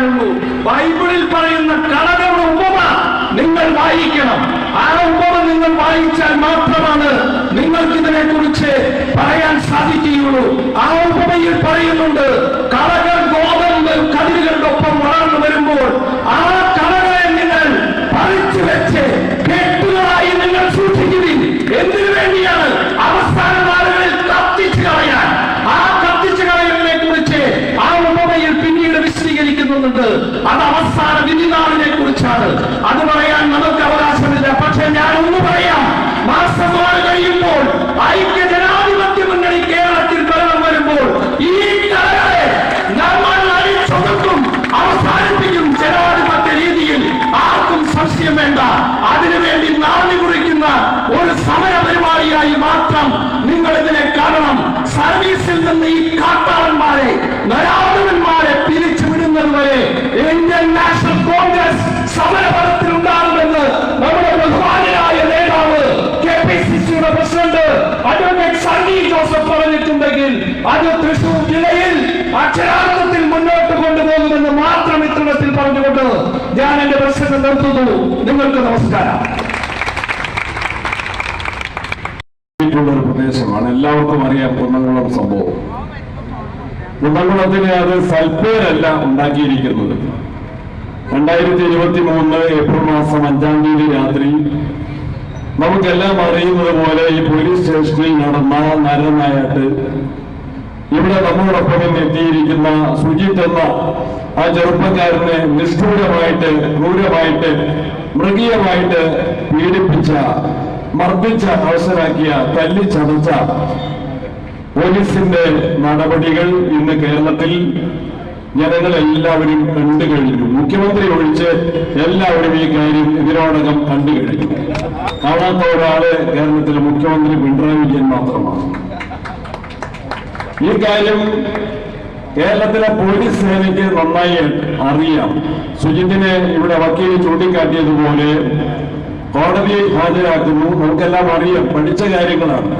പറയാനുള്ളൂ ബൈബിളിൽ പറയുന്ന കളകളുടെ ഉപമ നിങ്ങൾ വായിക്കണം. ആ ഉപമ നിങ്ങൾ വായിച്ചാൽ മാത്രമാണ് നിങ്ങൾക്ക് അത് അവസാന വിധിനാളിനെ കുറിച്ചാണ് അത് പറയാൻ നമുക്ക് അവകാശമില്ല. പക്ഷെ ഞാൻ ഒന്ന് പറയാം. മാസമാണ് കഴിയുമ്പോൾ ഐക്യ ജനാധിപത്യ മുന്നണി കേരളത്തിൽ ഭരണം വരുമ്പോൾ ഈ കലകളെ നമ്മൾ അടിച്ചൊതുക്കും അവസാനിപ്പിക്കും ജനാധിപത്യ രീതിയിൽ. ആർക്കും സംശയം വേണ്ട. അതിനുവേണ്ടി നാളെ കുറിക്കുന്ന ഒരു സമര പരിപാടിയായി മാത്രം നിങ്ങൾ ഇതിനെ കാണണം. സർവീസിൽ നിന്ന് ഈ കാട്ടാളന്മാരെ നരാധവന്മാരെ പി സി സിയുടെ പ്രസിഡന്റ് അഡ്വക്കേറ്റ് സണ്ണി ജോസഫ് പറഞ്ഞിട്ടുണ്ടെങ്കിൽ അത് തൃശൂർ ജില്ലയിൽ അക്ഷരാർത്ഥത്തിൽ മുന്നോട്ട് കൊണ്ടുപോകുമെന്ന് മാത്രം ഇത്തരത്തിൽ പറഞ്ഞുകൊണ്ട് ഞാൻ എന്റെ പ്രസംഗം നിർത്തുന്നു. നിങ്ങൾക്ക് നമസ്കാരം. ഒരു പ്രദേശമാണ്. എല്ലാവർക്കും അറിയാം കുന്നംകുളം സംഭവം. കുന്നംകുളത്തിന് അത് സൽപ്പേരല്ല ഉണ്ടാക്കിയിരിക്കുന്നത്. രണ്ടായിരത്തി ഇരുപത്തി മൂന്ന് ഏപ്രിൽ മാസം അഞ്ചാം തീയതി രാത്രി നമുക്കെല്ലാം അറിയുന്നത് പോലെ ഈ പോലീസ് സ്റ്റേഷനിൽ നടന്ന നരനായിട്ട്. ഇവിടെ നമ്മോടൊപ്പം ഇന്ന് എത്തിയിരിക്കുന്ന സുജിത്ത് എന്ന ആ ചെറുപ്പക്കാരനെ നിഷ്ഠൂരമായിട്ട് ക്രൂരമായിട്ട് മൃഗീയമായിട്ട് പീഡിപ്പിച്ച മർദ്ദിച്ച അവസരാക്കിയ തല്ലിച്ചതച്ച പോലീസിന്റെ നടപടികൾ ഇന്ന് കേരളത്തിൽ ജനങ്ങൾ എല്ലാവരും കണ്ടു കഴിഞ്ഞു. മുഖ്യമന്ത്രി ഒഴിച്ച് എല്ലാവരും ഈ കാര്യം ഇതിനോടകം കണ്ടു കഴിഞ്ഞു. കാണാത്ത ഒരാൾ കേരളത്തിലെ മുഖ്യമന്ത്രി പിണറായി വിജയൻ മാത്രമാണ്. ഈ കാര്യം കേരളത്തിലെ പോലീസ് സേനയ്ക്ക് നന്നായി അറിയാം. സുജിത്തിനെ ഇവിടെ വക്കീൽ ചൂണ്ടിക്കാട്ടിയതുപോലെ കോടതിയിൽ ഹാജരാക്കുന്നു. നമുക്കെല്ലാം അറിയാം. പഠിച്ച കാര്യങ്ങളാണ്.